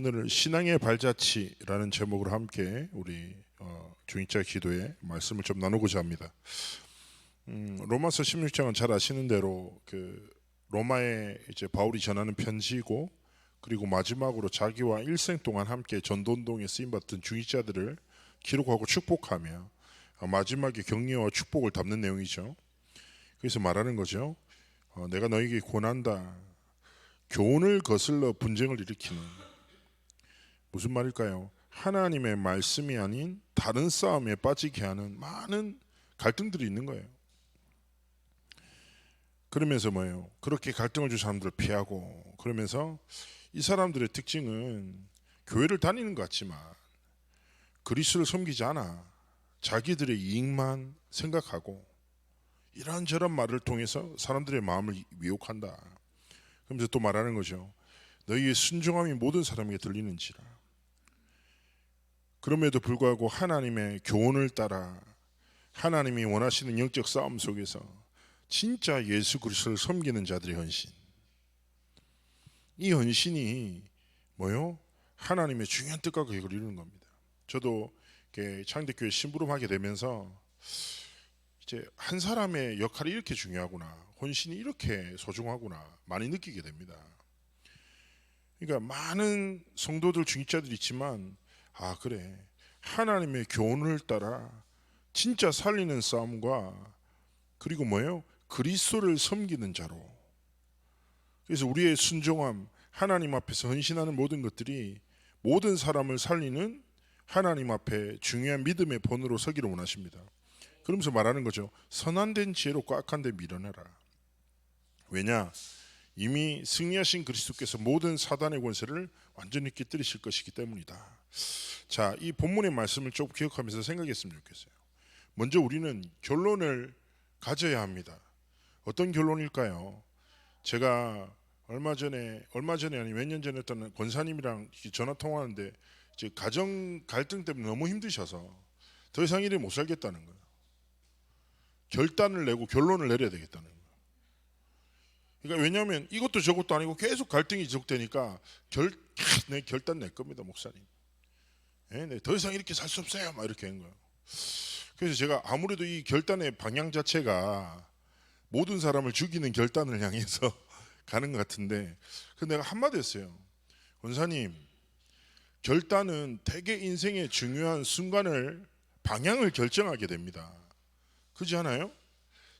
오늘 신앙의 발자취라는 제목으로 함께 우리 어, 중익자 기도에 말씀을 좀 나누고자 합니다. 음, 로마서 16장은 잘 아시는 대로 그 로마에 이제 바울이 전하는 편지이고 그리고 마지막으로 자기와 일생 동안 함께 전도운동에 쓰임 받던 중익자들을 기록하고 축복하며 어, 마지막에 격려와 축복을 담는 내용이죠. 그래서 말하는 거죠. 어, 내가 너에게 권한다. 교훈을 거슬러 분쟁을 일으키는 무슨 말일까요? 하나님의 말씀이 아닌 다른 싸움에 빠지게 하는 많은 갈등들이 있는 거예요. 그러면서 뭐예요? 그렇게 갈등을 준 사람들을 피하고 그러면서 이 사람들의 특징은 교회를 다니는 것 같지만 그리스도를 섬기지 않아 자기들의 이익만 생각하고 이런저런 말을 통해서 사람들의 마음을 미혹한다. 그러면서 또 말하는 거죠. 너희의 순종함이 모든 사람에게 들리는지라. 그럼에도 불구하고 하나님의 교훈을 따라 하나님이 원하시는 영적 싸움 속에서 진짜 예수 그리스도를 섬기는 자들의 헌신. 이 헌신이 뭐요? 하나님의 중요한 뜻과 계획을 이루는 겁니다. 저도 창대교회 심부름하게 되면서 이제 한 사람의 역할이 이렇게 중요하구나, 헌신이 이렇게 소중하구나 많이 느끼게 됩니다. 그러니까 많은 성도들 중직자들이 있지만 아 그래 하나님의 교훈을 따라 진짜 살리는 싸움과 그리고 뭐예요? 그리스도를 섬기는 자로. 그래서 우리의 순종함, 하나님 앞에서 헌신하는 모든 것들이 모든 사람을 살리는 하나님 앞에 중요한 믿음의 본으로 서기를 원하십니다. 그러면서 말하는 거죠. 선한 된 지혜로 꽉한 데 밀어내라. 왜냐? 이미 승리하신 그리스도께서 모든 사단의 권세를 완전히 깨뜨리실 것이기 때문이다. 자, 이 본문의 말씀을 좀 기억하면서 생각했으면 좋겠어요. 먼저 우리는 결론을 가져야 합니다. 어떤 결론일까요? 제가 얼마 전에 얼마 전에 아니 몇 년 전에 했던 권사님이랑 전화 통화하는데 이제 가정 갈등 때문에 너무 힘드셔서 더 이상 이래 못 살겠다는 거예요. 결단을 내고 결론을 내려야 되겠다는 거예요. 그러니까 왜냐하면 이것도 저것도 아니고 계속 갈등이 지속되니까 결, 내 결단 낼 겁니다 목사님. 예, 네, 더 이상 이렇게 살 수 없어요. 막 이렇게 한 거예요. 그래서 제가 아무래도 이 결단의 방향 자체가 모든 사람을 죽이는 결단을 향해서 가는 것 같은데 그 내가 한마디 했어요. 권사님 결단은 대개 인생의 중요한 순간을 방향을 결정하게 됩니다. 그렇지 않아요?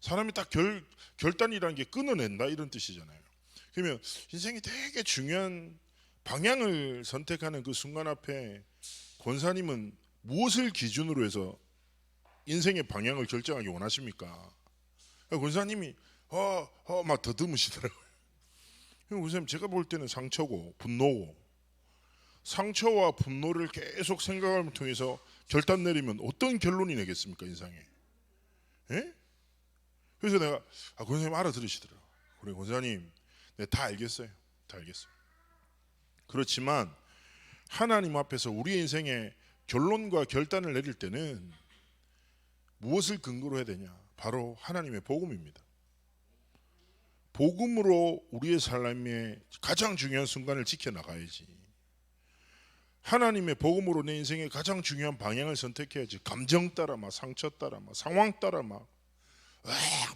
사람이 딱 결, 결단이라는 게 끊어낸다 이런 뜻이잖아요. 그러면 인생이 되게 중요한 방향을 선택하는 그 순간 앞에 권사님은 무엇을 기준으로 해서 인생의 방향을 결정하기 원하십니까? 권사님이 어 어 막 더듬으시더라고요. 권사님 제가 볼 때는 상처고 분노고 상처와 분노를 계속 생각을 통해서 결단 내리면 어떤 결론이 내겠습니까 인상에? 예? 그래서 내가 아 권사님 알아들으시더라고. 그래 권사님, 네, 다 알겠어요. 다 알겠어요. 그렇지만 하나님 앞에서 우리 인생의 결론과 결단을 내릴 때는 무엇을 근거로 해야 되냐? 바로 하나님의 복음입니다. 복음으로 우리의 삶의 가장 중요한 순간을 지켜나가야지. 하나님의 복음으로 내 인생의 가장 중요한 방향을 선택해야지. 감정 따라 막 상처 따라 막 상황 따라 막,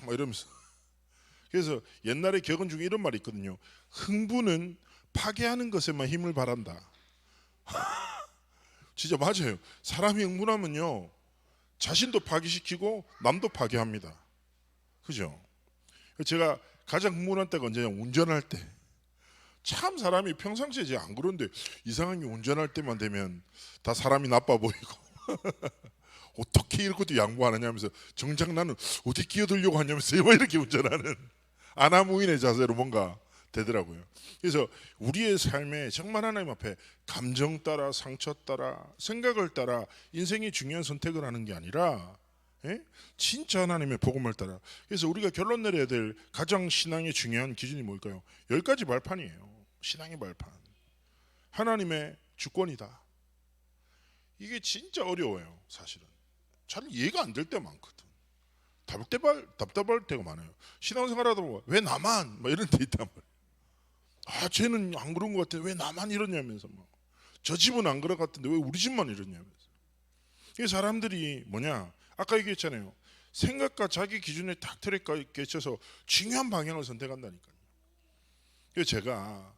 막 이러면서. 그래서 옛날에 격언 중에 이런 말이 있거든요. 흥부는 파괴하는 것에만 힘을 바란다. 진짜 맞아요. 사람이 흥분하면요. 자신도 파괴시키고 남도 파괴합니다. 그죠? 제가 가장 흥분할 때가 언제냐? 운전할 때. 참 사람이 평상시에 안 그런데 이상하게 운전할 때만 되면 다 사람이 나빠 보이고 어떻게 이렇게도 양보 안 하냐면서 정작 나는 어디 끼어들려고 하냐면서 이렇게 운전하는 아나무인의 자세로 뭔가 되더라고요. 그래서 우리의 삶에 정말 하나님 앞에 감정 따라 상처 따라 생각을 따라 인생이 중요한 선택을 하는 게 아니라 예? 진짜 하나님의 복음을 따라. 그래서 우리가 결론 내려야 될 가장 신앙의 중요한 기준이 뭘까요? 열 가지 발판이에요. 신앙의 발판. 하나님의 주권이다. 이게 진짜 어려워요, 사실은. 잘 이해가 안 될 때 많거든. 답답할, 답답할 때가 많아요. 신앙생활 하다 보면 왜 나만? 막 이런 데 있단 말이에요. 아, 쟤는 안 그런 것 같아. 왜 나만 이러냐면서 막. 저 집은 안 그럴 것 같은데 왜 우리 집만 이러냐면서. 이 사람들이 뭐냐? 아까 얘기했잖아요. 생각과 자기 기준에 딱 틀에 껴쳐서 중요한 방향을 선택한다니까요. 그래서 제가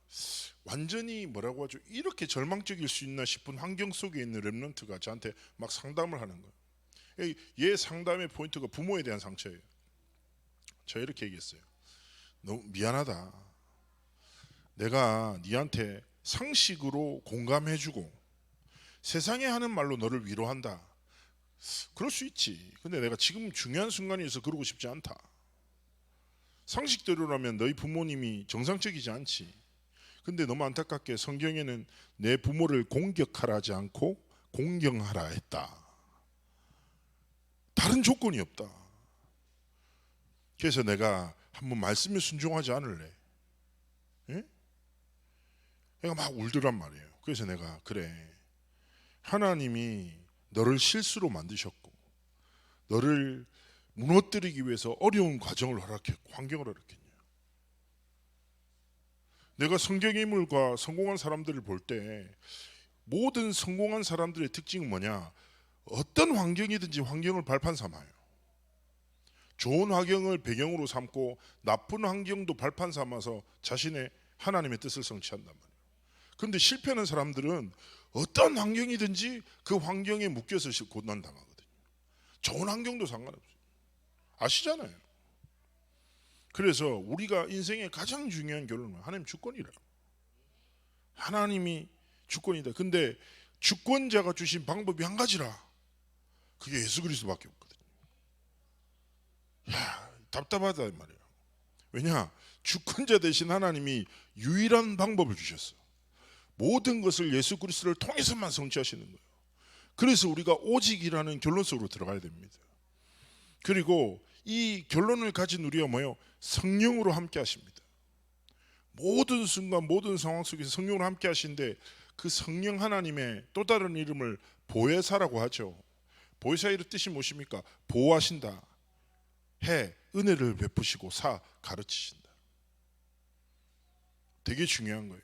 완전히 뭐라고 하죠? 이렇게 절망적일 수 있나 싶은 환경 속에 있는 랩런트가 저한테 막 상담을 하는 거예요. 얘 상담의 포인트가 부모에 대한 상처예요. 저 이렇게 얘기했어요. 너무 미안하다. 내가 니한테 상식으로 공감해주고 세상에 하는 말로 너를 위로한다. 그럴 수 있지. 근데 내가 지금 중요한 순간에서 그러고 싶지 않다. 상식대로라면 너희 부모님이 정상적이지 않지. 근데 너무 안타깝게 성경에는 내 부모를 공격하라 하지 않고 공경하라 했다. 다른 조건이 없다. 그래서 내가 한번 말씀에 순종하지 않을래. 예? 내가 막 울더란 말이에요. 그래서 내가 그래. 하나님이 너를 실수로 만드셨고 너를 무너뜨리기 위해서 어려운 과정을 허락했고 환경을 허락했냐. 내가 성경의 인물과 성공한 사람들을 볼 때 모든 성공한 사람들의 특징은 뭐냐? 어떤 환경이든지 환경을 발판 삼아요. 좋은 환경을 배경으로 삼고 나쁜 환경도 발판 삼아서 자신의 하나님의 뜻을 성취한단 말이에요. 근데 실패하는 사람들은 어떤 환경이든지 그 환경에 묶여서 고난 당하거든요. 좋은 환경도 상관없어요. 아시잖아요. 그래서 우리가 인생의 가장 중요한 결론은 하나님 주권이라. 하나님이 주권이다. 근데 주권자가 주신 방법이 한 가지라. 그게 예수 그리스도밖에 없거든요. 야, 답답하다 이 말이에요. 왜냐? 주권자 대신 하나님이 유일한 방법을 주셨어. 모든 것을 예수 그리스도를 통해서만 성취하시는 거예요. 그래서 우리가 오직이라는 결론 속으로 들어가야 됩니다. 그리고 이 결론을 가진 우리가 뭐요? 성령으로 함께 하십니다. 모든 순간 모든 상황 속에서 성령으로 함께 하신데 그 성령 하나님의 또 다른 이름을 보혜사라고 하죠. 보혜사의 뜻이 무엇입니까? 보호하신다. 해 은혜를 베푸시고 사 가르치신다. 되게 중요한 거예요.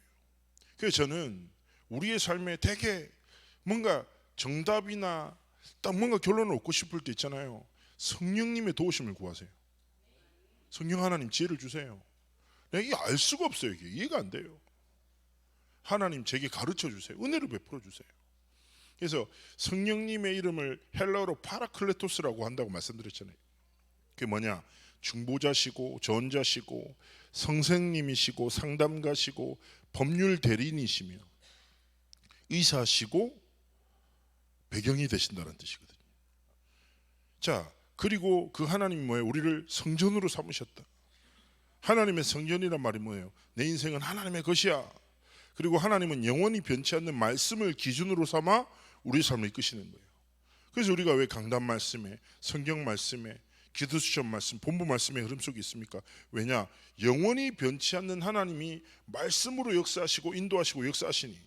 그래서 저는 우리의 삶에 되게 뭔가 정답이나 딱 뭔가 결론을 얻고 싶을 때 있잖아요. 성령님의 도우심을 구하세요. 성령 하나님 지혜를 주세요. 내가 이게 알 수가 없어요. 이게 이해가 안 돼요. 하나님 제게 가르쳐 주세요. 은혜를 베풀어 주세요. 그래서 성령님의 이름을 헬라어로 파라클레토스라고 한다고 말씀드렸잖아요. 그게 뭐냐? 중보자시고 전자시고 성생님이시고 상담가시고 법률 대리인이시며 의사시고 배경이 되신다는 뜻이거든요. 자, 그리고 그 하나님이 뭐예요? 우리를 성전으로 삼으셨다. 하나님의 성전이란 말이 뭐예요? 내 인생은 하나님의 것이야. 그리고 하나님은 영원히 변치 않는 말씀을 기준으로 삼아 우리 삶을 이끄시는 거예요. 그래서 우리가 왜 강단 말씀에 성경 말씀에 기도 수첩 말씀, 본부 말씀의 흐름 속에 있습니까? 왜냐? 영원히 변치 않는 하나님이 말씀으로 역사하시고 인도하시고 역사하시니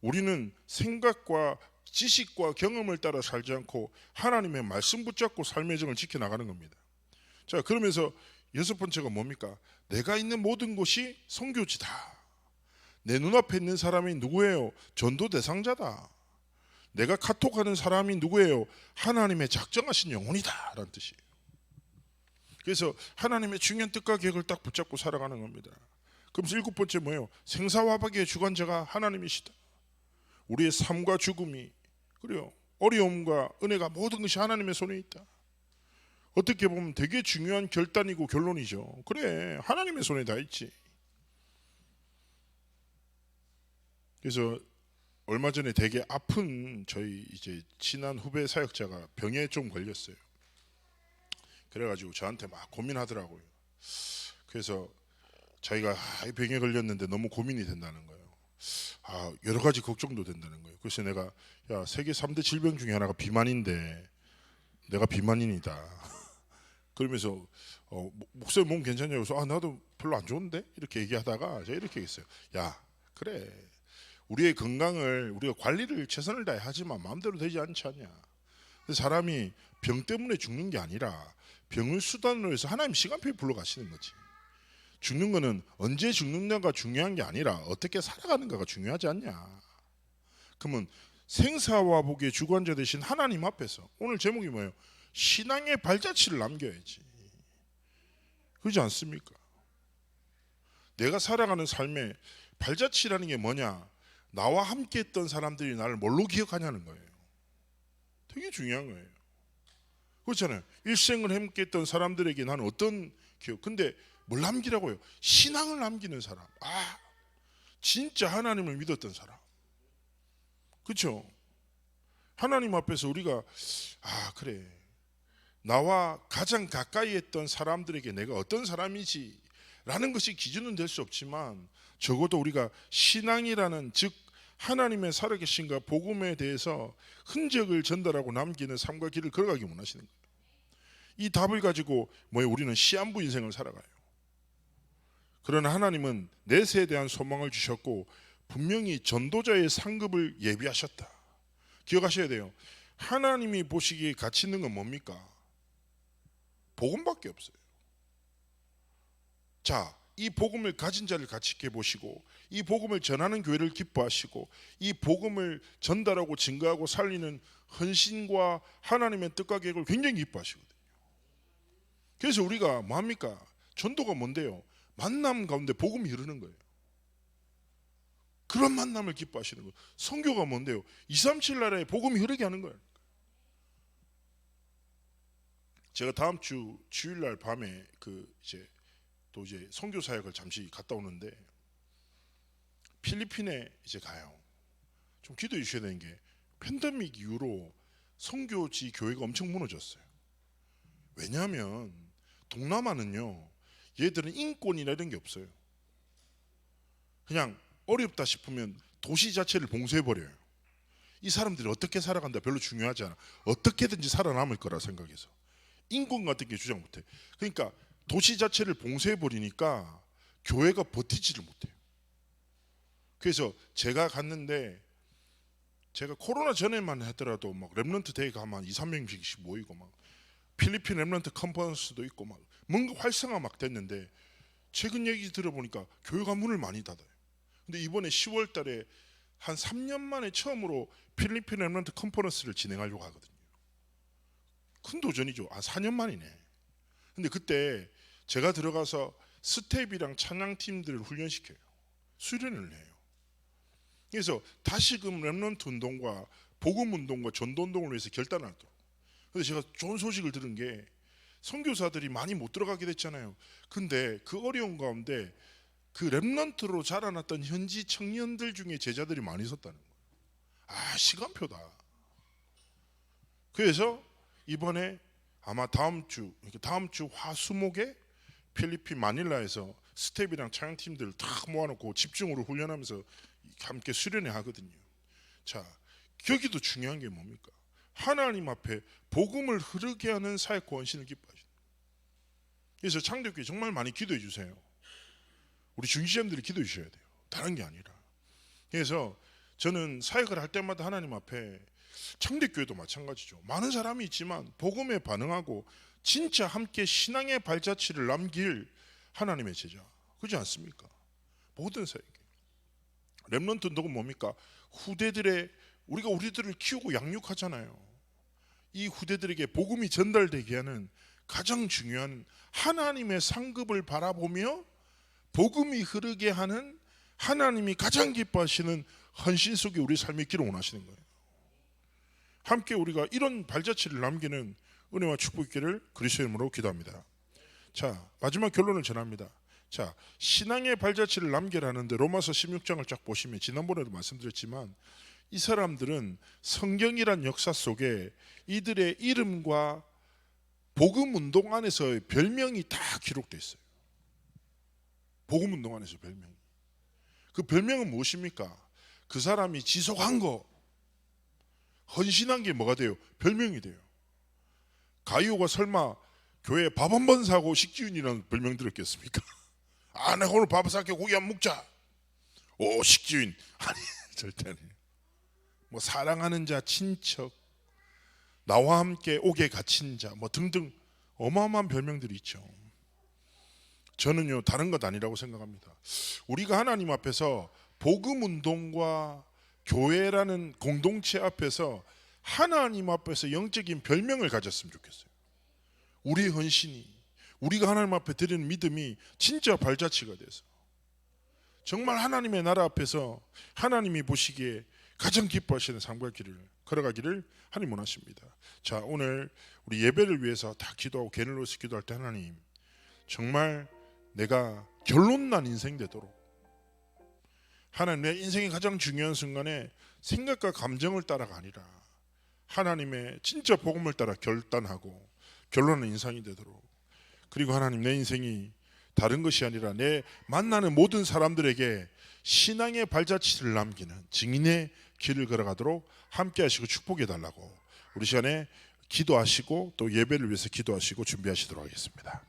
우리는 생각과 지식과 경험을 따라 살지 않고 하나님의 말씀 붙잡고 삶의 정을 지켜 나가는 겁니다. 자, 그러면서 여섯 번째가 뭡니까? 내가 있는 모든 곳이 성교지다. 내 눈앞에 있는 사람이 누구예요? 전도 대상자다. 내가 카톡하는 사람이 누구예요? 하나님의 작정하신 영혼이다. 라는 뜻이에요. 그래서 하나님의 중요한 뜻과 계획을 딱 붙잡고 살아가는 겁니다. 그럼 일곱 번째 뭐예요? 생사화박의 주관자가 하나님이시다. 우리의 삶과 죽음이 그래요. 어려움과 은혜가 모든 것이 하나님의 손에 있다. 어떻게 보면 되게 중요한 결단이고 결론이죠. 그래, 하나님의 손에 다 있지. 그래서 얼마 전에 되게 아픈 저희 이제 친한 후배 사역자가 병에 좀 걸렸어요. 그래가지고 저한테 막 고민하더라고요. 그래서 자기가 병에 걸렸는데 너무 고민이 된다는 거예요. 아 여러 가지 걱정도 된다는 거예요. 그래서 내가 야 세계 3대 질병 중에 하나가 비만인데 내가 비만인이다. 그러면서 어, 목소리 몸 괜찮냐고 해서 아 나도 별로 안 좋은데 이렇게 얘기하다가 제가 이렇게 했어요. 야 그래 우리의 건강을 우리가 관리를 최선을 다해 하지만 마음대로 되지 않지 않냐. 사람이 병 때문에 죽는 게 아니라 병을 수단으로 해서 하나님 시간표에 불러가시는 거지. 죽는 거는 언제 죽느냐가 중요한 게 아니라 어떻게 살아가는가가 중요하지 않냐. 그러면 생사와 복의 주관자 되신 하나님 앞에서 오늘 제목이 뭐예요? 신앙의 발자취를 남겨야지. 그렇지 않습니까? 내가 살아가는 삶의 발자취라는 게 뭐냐? 나와 함께 했던 사람들이 나를 뭘로 기억하냐는 거예요. 되게 중요한 거예요. 그렇잖아요. 일생을 함께 했던 사람들에게 나는 어떤 기억. 근데 뭘 남기라고요? 신앙을 남기는 사람. 아, 진짜 하나님을 믿었던 사람. 그렇죠? 하나님 앞에서 우리가 아, 그래. 나와 가장 가까이 했던 사람들에게 내가 어떤 사람이지 라는 것이 기준은 될 수 없지만 적어도 우리가 신앙이라는 즉 하나님의 살아계신가 복음에 대해서 흔적을 전달하고 남기는 삶과 길을 걸어가기 원하시는 거예요. 이 답을 가지고 뭐예요? 우리는 시한부 인생을 살아가요. 그러나 하나님은 내세에 대한 소망을 주셨고 분명히 전도자의 상급을 예비하셨다. 기억하셔야 돼요. 하나님이 보시기에 가치 있는 건 뭡니까? 복음밖에 없어요. 자, 이 복음을 가진 자를 가치 있게 보시고 이 복음을 전하는 교회를 기뻐하시고 이 복음을 전달하고 증거하고 살리는 헌신과 하나님의 뜻과 계획을 굉장히 기뻐하시거든요. 그래서 우리가 뭐 합니까? 전도가 뭔데요? 만남 가운데 복음이 흐르는 거예요. 그런 만남을 기뻐하시는 거예요. 성교가 뭔데요? 237 나라에 복음이 흐르게 하는 거예요. 제가 다음 주 주일날 밤에 그 이제 또 이제 선교 사역을 잠시 갔다 오는데 필리핀에 이제 가요. 좀 기도해 주셔야 되는 게 팬데믹 이후로 선교지 교회가 엄청 무너졌어요. 왜냐하면 동남아는요, 얘들은 인권이나 이런 게 없어요. 그냥 어렵다 싶으면 도시 자체를 봉쇄해 버려요. 이 사람들이 어떻게 살아간다 별로 중요하지 않아. 어떻게든지 살아남을 거라 생각해서 인권 같은 게 주장 못해. 그러니까 도시 자체를 봉쇄해 버리니까 교회가 버티지를 못해요. 그래서 제가 갔는데 제가 코로나 전에만 하더라도 막 랩런트 데이 가면 2, 300명씩 모이고 막 필리핀 랩런트 컨퍼런스도 있고 막 뭔가 활성화 막 됐는데 최근 얘기 들어보니까 교회가 문을 많이 닫아요. 근데 이번에 10월 달에 한 3년 만에 처음으로 필리핀 랩런트 컨퍼런스를 진행하려고 하거든요. 큰 도전이죠. 아, 4년 만이네. 근데 그때 제가 들어가서 스텝이랑 찬양팀들을 훈련시켜요. 수련을 해요. 그래서 다시금 랩런트 운동과 복음 운동과 전도 운동을 위해서 결단하도록. 그래서 제가 좋은 소식을 들은 게 선교사들이 많이 못 들어가게 됐잖아요. 근데 그 어려운 가운데 그 랩런트로 자라났던 현지 청년들 중에 제자들이 많이 있었다는 거예요. 아 시간표다. 그래서 이번에 아마 다음 주 다음 주 화수목에 필리핀 마닐라에서 스텝이랑 찬양팀들 다 모아놓고 집중으로 훈련하면서 함께 수련회 하거든요. 자, 여기도 중요한 게 뭡니까? 하나님 앞에 복음을 흐르게 하는 사역과 원신을 기뻐하시는. 그래서 창대교회 정말 많이 기도해 주세요. 우리 중시자님들이 기도해 주셔야 돼요. 다른 게 아니라. 그래서 저는 사역을 할 때마다 하나님 앞에 창대교회도 마찬가지죠. 많은 사람이 있지만 복음에 반응하고 진짜 함께 신앙의 발자취를 남길 하나님의 제자. 그렇지 않습니까? 모든 사역에. 렘넌트 운동은 뭡니까? 후대들의 우리가 우리들을 키우고 양육하잖아요. 이 후대들에게 복음이 전달되게 하는 가장 중요한 하나님의 상급을 바라보며 복음이 흐르게 하는 하나님이 가장 기뻐하시는 헌신 속에 우리 삶이 있기를 원하시는 거예요. 함께 우리가 이런 발자취를 남기는 은혜와 축복 있기를 그리스도 이름으로 기도합니다. 자, 마지막 결론을 전합니다. 자, 신앙의 발자취를 남겨라는데 로마서 16장을 쫙 보시면 지난번에도 말씀드렸지만 이 사람들은 성경이란 역사 속에 이들의 이름과 복음 운동 안에서의 별명이 다 기록되어 있어요. 복음 운동 안에서 별명. 그 별명은 무엇입니까? 그 사람이 지속한 거, 헌신한 게 뭐가 돼요? 별명이 돼요. 가이오가 설마 교회에 밥 한 번 사고 식지윤이라는 별명 들었겠습니까? 아, 내가 오늘 밥 사게 고기 안 먹자. 오, 식지윤. 아니, 절대 아니에요. 뭐 사랑하는 자, 친척, 나와 함께 옥에 갇힌 자, 뭐 등등 어마어마한 별명들이 있죠. 저는요 다른 것 아니라고 생각합니다. 우리가 하나님 앞에서 복음 운동과 교회라는 공동체 앞에서 하나님 앞에서 영적인 별명을 가졌으면 좋겠어요. 우리의 헌신이 우리가 하나님 앞에 드리는 믿음이 진짜 발자취가 돼서 정말 하나님의 나라 앞에서 하나님이 보시기에 가장 기뻐하시는 삶과 길을 걸어가기를 하나님 원하십니다. 자 오늘 우리 예배를 위해서 다 기도하고 놓아서 기도할 때 하나님 정말 내가 결론난 인생 되도록 하나님 내 인생의 가장 중요한 순간에 생각과 감정을 따라가 아니라 하나님의 진짜 복음을 따라 결단하고 결론은 인상이 되도록 그리고 하나님 내 인생이 다른 것이 아니라 내 만나는 모든 사람들에게 신앙의 발자취를 남기는 증인의 길을 걸어가도록 함께 하시고 축복해 달라고 우리 시간에 기도하시고 또 예배를 위해서 기도하시고 준비하시도록 하겠습니다.